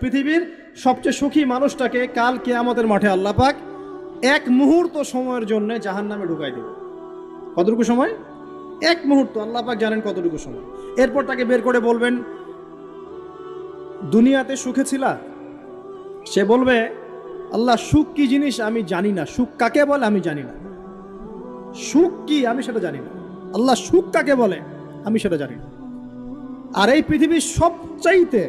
পৃথিবীর সবচেয়ে সুখী মানুষটাকে কাল কেয়ামতের মাঠে আল্লাহ পাক এক মুহূর্ত সময়ের জন্য জাহান নামে ঢুকাই দেবে। কতটুকু সময়? এক মুহূর্ত, আল্লাহ পাক জানেন কতটুকু সময়। এরপর তাকে বের করে বলবেন, দুনিয়াতে সুখে ছিলা? সে বলবে, আল্লাহ, সুখ কি জিনিস আমি জানি না। সুখ কাকে বলে আমি জানি না। সুখ কি আমি সেটা জানি না। আল্লাহ, সুখ কাকে বলে আমি সেটা জানি না। আর এই পৃথিবীর সবচাইতে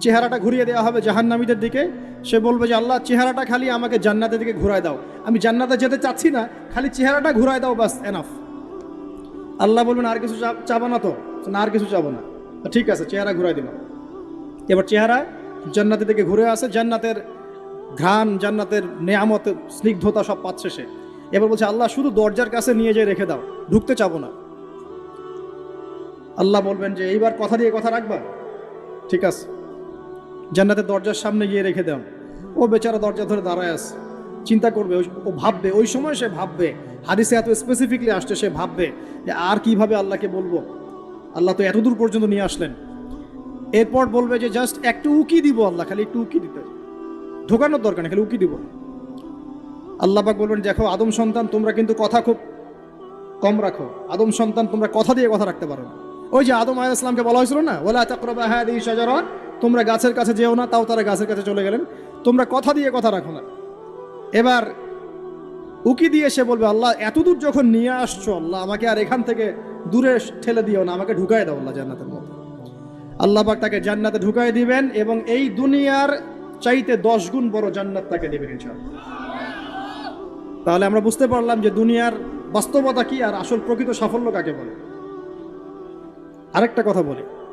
চেহারাটা ঘুরিয়ে দেওয়া হবে জাহান্নামীদের দিকে। সে বলবে যে, আল্লাহ, চেহারাটা খালি আমাকে জান্নাতের দিকে ঘুরায় দাও। আমি জান্নাতে যেতে চাচ্ছি না, খালি চেহারাটা ঘুরায় দাও বাস এনাফ আল্লাহ বলবেন, আর কিছু চাবো না তো? না, আর কিছু চাবো না। ঠিক আছে, চেহারা ঘুরাই দিলাম। এবার চেহারা জান্নাতের দিকে ঘুরে আসে। জান্নাতের ঘ্রাণ, জান্নাতের নেয়ামত, স্নিগ্ধতা সব পাচ্ছে সে। এবার বলছে, আল্লাহ, শুধু দরজার কাছে নিয়ে যেয়ে রেখে দাও, ঢুকতে চাবো না। আল্লাহ বলবেন যে, এইবার কথা দিয়ে কথা রাখবা? ঠিক আছে। জান্নাতের দরজার সামনে গিয়ে রেখে দাও ও বেচারা দরজা ধরে দাঁড়ায় আছে। চিন্তা করবে ও ভাববে, ওই সময় সে ভাববে, হাদিসে এত স্পেসিফিকলি আসছে, সে ভাববে যে আর কীভাবে আল্লাহকে বলব। আল্লাহ তো এতদূর পর্যন্ত নিয়ে আসলেন। এরপর বলবে যে জাস্ট একটু উকি দিব আল্লাহ, খালি একটু উকি দিতে। ঢোকানোর দরকার নেই, খালি উকি দিব। আল্লাহ পাক বলবেন, দেখো, আদম সন্তান, তোমরা কিন্তু কথা খুব কম রাখো। আদম সন্তান, তোমরা কথা দিয়ে কথা রাখতে পারো ওই যে আদম আলাইহিস সালামকে বলা হয়েছিল না ওলা তাকরাবা শাজারা তোমরা গাছের কাছে যেও না, তাও তারা গাছের কাছে চলে গেলেন। তোমরা কথা দিয়ে কথা রাখো না। এবার উকি দিয়ে সে বলবে, আল্লাহ, এতদূর যখন নিয়ে আসছো, আল্লাহ, আমাকে আর এখান থেকে দূরে ঠেলে দিও না, আমাকে ঢুকায় দাও আল্লাহ জান্নাতের মধ্যে। আল্লাহ পাক তাকে জান্নাতে ঢুকায় দিবেন এবং এই দুনিয়ার চাইতে দশ গুণ বড় জান্নাত তাকে দেবেন তাহলে আমরা বুঝতে পারলাম যে দুনিয়ার বাস্তবতা কি আর আসল প্রকৃত সাফল্য কাকে বলে। আরেকটা কথা বলি।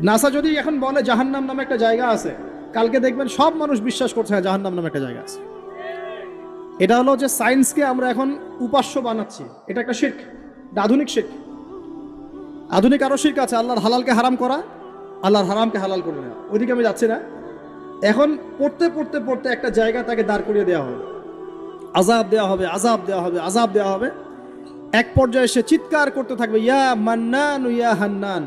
নাসা যদি এখন বলে জাহান্নাম নামে একটা জায়গা আছে, কালকে দেখবেন সব মানুষ বিশ্বাস করছে হ্যাঁ জাহান্নাম নামে একটা জায়গা আছে। এটা হলো যে সায়েন্সকে আমরা এখন উপাস্য বানাচ্ছি। এটা একটা শির্ক আধুনিক শির্ক। আধুনিক আরও শির্ক আছে, আল্লাহর হালালকে হারাম করা, আল্লাহর হারামকে হালাল করে নেওয়া। ওইদিকে আমি যাচ্ছি না। এখন পড়তে পড়তে পড়তে একটা জায়গা তাকে দাঁড় করিয়ে দেওয়া হবে। আজাব দেওয়া হবে আজাব দেওয়া হবে আজাব দেওয়া হবে। এক পর্যায়ে সে চিৎকার করতে থাকবে, ইয়া মান্নান, ইয়া হান্নান।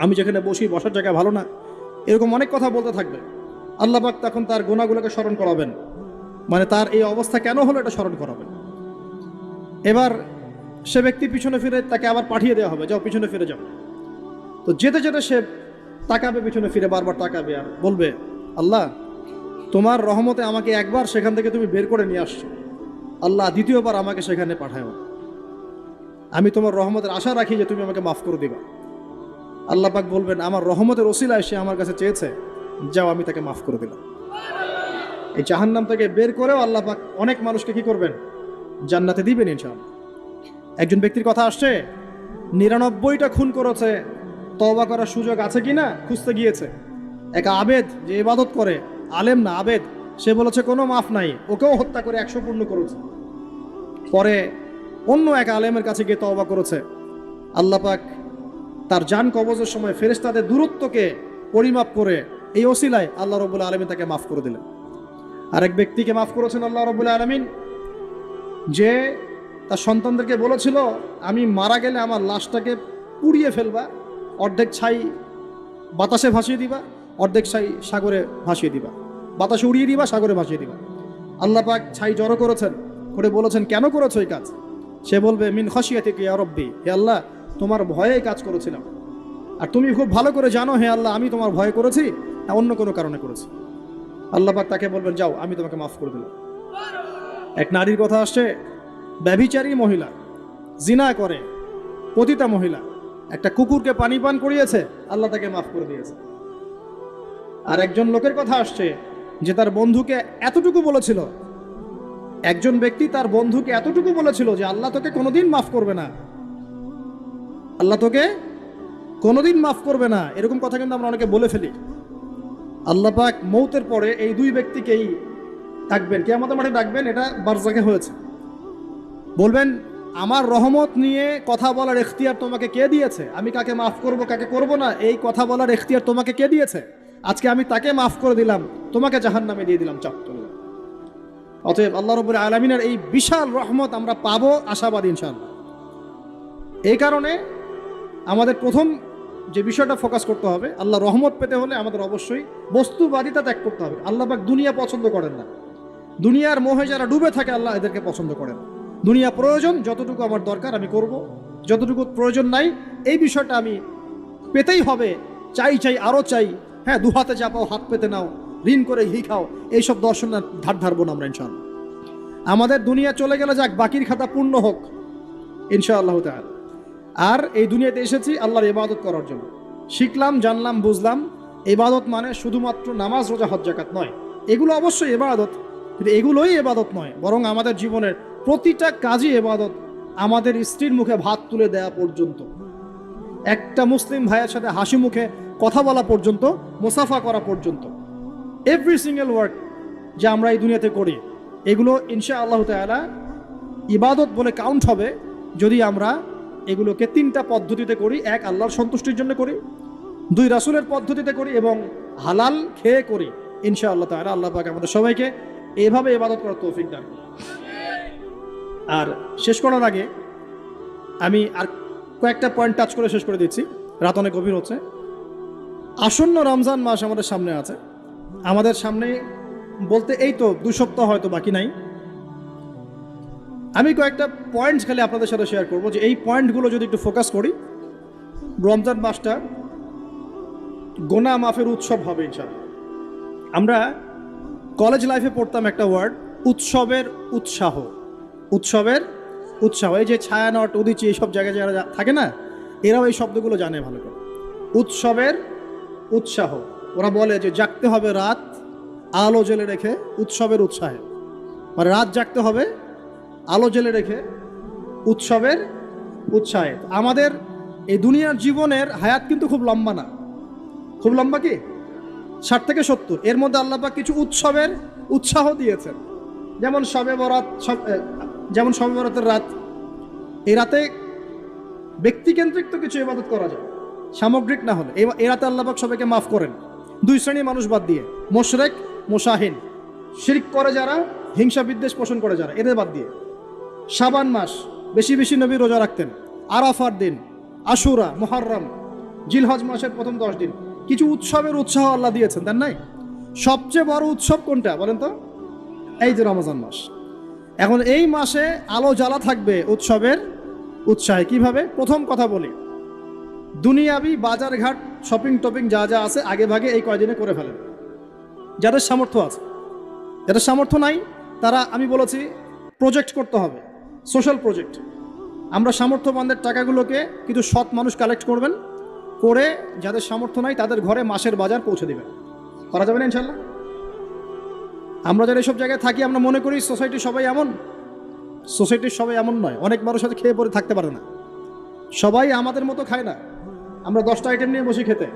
আমি যেখানে বসি, বসার জায়গা ভালো না। এরকম অনেক কথা বলতে থাকবে। আল্লাহ পাক তখন তার গোনাগুলোকে স্মরণ করাবেন। মানে তার এই অবস্থা কেন হলো এটা স্মরণ করাবেন। এবার সে ব্যক্তি পিছনে ফিরে তাকে আবার পাঠিয়ে দেওয়া হবে। যাও, পিছনে ফিরে যাও। তো যেতে যেতে সে তাকাবে, পিছনে ফিরে বারবার তাকাবে আর বলবে, আল্লাহ, তোমার রহমতে আমাকে একবার সেখান থেকে তুমি বের করে নিয়ে আসছো। আল্লাহ, দ্বিতীয়বার আমাকে সেখানে পাঠায় আমি তোমার রহমতের আশা রাখি যে তুমি আমাকে মাফ করে দিবা। আল্লাহ পাক বলবেন, আমার রহমতের ওসিলায় সে আমার কাছে চেয়েছে, যাও আমি তাকে মাফ করে দিলাম। এই জাহান্নাম থেকে বের করেও আল্লাহ পাক অনেক মানুষকে কি করবেন? জান্নাতে দিবেন ইনশাআল্লাহ। একজন ব্যক্তির কথা আসছে, নিরানব্বইটা খুন করেছে, তওবা করার সুযোগ আছে কিনা খুঁজতে গিয়েছে। এক আবেদ যে ইবাদত করে, আলেম না, আবেদ, সে বলেছে, কোনো মাফ নাই, ওকেও হত্যা করে একশো পূর্ণ করেছে। পরে অন্য এক আলেমের কাছে গিয়ে তওবা করেছে। আল্লাহ পাক তার যান কবজের সময় ফেরেশতাদের দূরত্বকে পরিমাপ করে এই ওসিলায় আল্লাহ রবুল্লা আলমিন তাকে মাফ করে দিলেন। আরেক ব্যক্তিকে মাফ করেছেন আল্লাহ রবুল্লা আলমিন, যে তার সন্তানদেরকে বলেছিল, আমি মারা গেলে আমার লাশটাকে পুড়িয়ে ফেলবা, অর্ধেক ছাই বাতাসে ভাসিয়ে দিবা, অর্ধেক ছাই সাগরে ভাসিয়ে দিবা, বাতাসে উড়িয়ে দিবা, সাগরে ভাসিয়ে দিবা। আল্লাহ পাক ছাই জড়ো করেছেন, করে বলেছেন, কেন করেছ এই কাজ? সে বলবে, মিন খসিয়া থেকে রব্বি, হে আল্লাহ তোমার ভয়ে কাজ করেছিলাম। আর তুমি খুব ভালো করে জানো, হে আল্লাহ, আমি তোমার ভয় করেছি না অন্য কোনো কারণে করেছি। আল্লাহ পাক তাকে বলবেন, যাও, আমি তোমাকে মাফ করে দিলাম। এক নারীর কথা আসছে, ব্যভিচারী মহিলা, জিনা করে, পতিতা মহিলা, একটা কুকুরকে পানি পান করিয়েছে, আল্লাহ তাকে মাফ করে দিয়েছে। আর একজন লোকের কথা আসছে, যে তার বন্ধুকে এতটুকু বলেছিল, একজন ব্যক্তি তার বন্ধুকে এতটুকু বলেছিল যে আল্লাহ তোকে কোনোদিন মাফ করবে না। আল্লাহ তোকে কোনোদিন মাফ করবে না। এরকম কথা কিন্তু আমরা অনেকে বলে ফেলি। আল্লাহ পাক মৌতের পরে এই দুই ব্যক্তিকেই ডাকবেন। কে আমাদের মাঠে ডাকবেন, এটা বারজাকে হয়েছে। বলবেন, আমার রহমত নিয়ে কথা বলার এখতিয়ার তোমাকে কে দিয়েছে? আমি কাকে মাফ করব, কাকে করব না? এই কথা বলার এখতিয়ার তোমাকে কে দিয়েছে? আজকে আমি তাকে মাফ করে দিলাম, তোমাকে জাহান নামে দিয়ে দিলাম, চাপ চলে অতএব আল্লাহ রবুল আলমিনের এই বিশাল রহমত আমরা পাবো আশাবাদ ইনশাল্লাহ এই কারণে আমাদের প্রথম যে বিষয়টা ফোকাস করতে হবে, আল্লাহ রহমত পেতে হলে আমাদের অবশ্যই বস্তুবাদিতা ত্যাগ করতে হবে। আল্লাহ পাক দুনিয়া পছন্দ করেন না। দুনিয়ার মোহে যারা ডুবে থাকে, আল্লাহ এদেরকে পছন্দ করেন। দুনিয়া প্রয়োজন, যতটুকু আমার দরকার আমি করব। যতটুকু প্রয়োজন নাই, এই বিষয়টা আমি পেতেই হবে। চাই চাই আরও চাই। হ্যাঁ দু হাতে চাপাও হাত পেতে নাও, ঋণ করে হি খাও, এইসব দর্শন ধার ধারবো না আমরা ইনশাআল্লাহ। আমাদের দুনিয়া চলে গেলে যাক, বাকির খাতা পূর্ণ হোক, ইনশাআল্লাহ তাআলা। আর এই দুনিয়াতে এসেছি আল্লাহর ইবাদত করার জন্য। শিখলাম, জানলাম, বুঝলাম। এবাদত মানে শুধুমাত্র নামাজ, রোজা, হজ, জাকাত নয়। এগুলো অবশ্যই এবাদত কিন্তু এগুলোই এবাদত নয়, বরং আমাদের জীবনের প্রতিটা কাজই এবাদত আমাদের স্ত্রীর মুখে ভাত তুলে দেওয়া পর্যন্ত। একটা মুসলিম ভাইয়ের সাথে হাসি মুখে কথা বলা পর্যন্ত, মুসাফা করা পর্যন্ত। এভরি সিঙ্গেল ওয়ার্ক যা আমরা এই দুনিয়াতে করি, এগুলো ইনশা আল্লাহ তাআলা ইবাদত বলে কাউন্ট হবে যদি আমরা এগুলোকে তিনটা পদ্ধতিতে করি। এক, আল্লাহর সন্তুষ্টির জন্য করি। দুই, রাসুলের পদ্ধতিতে করি এবং হালাল খেয়ে করি। ইনশা আল্লাহ তাআলা আল্লাহ পাক আমাদের সবাইকে এভাবে ইবাদত করার তৌফিক দান আর শেষ করার আগে আমি আর কয়েকটা পয়েন্ট টাচ করে শেষ করে দিচ্ছি। রাত অনেক গভীর হচ্ছে। আসন্ন রমজান মাস আমাদের সামনে আছে। আমাদের সামনে বলতে এই তো দু সপ্তাহ হয়তো বাকি নাই। আমি কয়েকটা পয়েন্টস খালি আপনাদের সাথে শেয়ার করব যে এই পয়েন্টগুলো যদি একটু ফোকাস করি, রমজান মাসটা গোনা মাফের উৎসব হবে ইনশাআল্লাহ। আমরা কলেজ লাইফে পড়তাম একটা ওয়ার্ড উৎসবের উৎসাহ। উৎসবের উৎসাহ, এই যে ছায়ানট উদিচি এইসব জায়গায় যারা থাকে না, এরাও এই শব্দগুলো জানে ভালো করে। উৎসবের উৎসাহ। ওরা বলে যে জাগতে হবে রাত, আলো জেলে রেখে উৎসবের উৎসাহে। মানে রাত জাগতে হবে আলো জেলে রেখে উৎসবের উৎসাহে। আমাদের এই দুনিয়ার জীবনের হায়াত কিন্তু খুব লম্বা না। খুব লম্বা কি? ষাট থেকে সত্তর। এর মধ্যে আল্লাপাক কিছু উৎসবের উৎসাহ দিয়েছেন। যেমন সবে বরাত যেমন সবে বরাতের রাত। এই রাতে ব্যক্তিকেন্দ্রিক তো কিছু ইবাদত করা যায়। সামগ্রিক না হলে। এই রাতে আল্লাপাক সবাইকে মাফ করেন। দুই শ্রেণির মানুষ বাদ দিয়ে। মোশরেক, মোশাহিন। শিরিক করে যারা, হিংসা বিদ্বেষ পোষণ করে যারা, এদের বাদ দিয়ে। শাবান মাস, বেশি বেশি নবী রোজা রাখতেন। আরাফার দিন, আশুরা, মোহাররম, জিলহজ মাসের প্রথম দশ দিন। কিছু উৎসবের উৎসাহ আল্লাহ দিয়েছেন তার নাই সবচেয়ে বড় উৎসব কোনটা বলেন তো? এই যে রমজান মাস। এখন এই মাসে আলো জ্বালা থাকবে উৎসবের উৎসাহে। কীভাবে? প্রথম কথা বলি, দুনিয়াবি বাজারঘাট শপিং টপিং যা যা আছে আগে ভাগে এই কয়দিনে করে ফেলেন। যাদের সামর্থ্য আছে, যাদের সামর্থ্য নাই, তারা আমি বলেছি প্রজেক্ট করতে হবে। Social project. আমরা সামর্থ্যবানদের টাকাগুলোকে কিছু সৎ মানুষ কালেক্ট করবেন, করে যাদের সামর্থ্য নাই তাদের ঘরে মাসের বাজার পৌঁছে দেবেন। করা যাবে না ইনশাল্লাহ আমরা যারা এসব জায়গায় থাকি, আমরা মনে করি সোসাইটি সবাই এমন। সোসাইটির সবাই এমন নয়, অনেক মানুষ সাথে খেয়ে পরে থাকতে পারে না। সবাই আমাদের মতো খায় না। আমরা দশটা আইটেম নিয়ে বসে খেতে।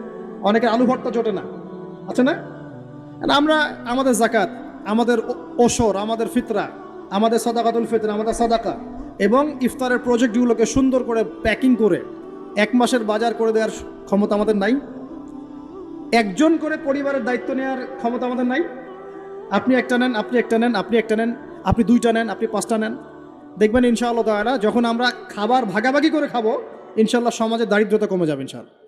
অনেকের আলু ভর্তা জোটে না। আছে না? আমরা, আমাদের জাকাত, আমাদের ওসর আমাদের ফিতরা আমাদের সদাকাতুল ফিতরা, আমাদের সদাকা। এবং ইফতারের প্রজেক্টগুলোকে সুন্দর করে প্যাকিং করে এক মাসের বাজার করে দেওয়ার ক্ষমতা আমাদের নাই। একজন করে পরিবারের দায়িত্ব নেওয়ার ক্ষমতা আমাদের নাই। আপনি একটা নেন, আপনি একটা নেন, আপনি একটা নেন, আপনি দুইটা নেন, আপনি পাঁচটা নেন। দেখবেন ইনশাআল্লাহ তাআলা, যখন আমরা খাবার ভাগাভাগি করে খাব, ইনশাআল্লাহ সমাজে দারিদ্রতা কমে যাবে ইনশাআল্লাহ।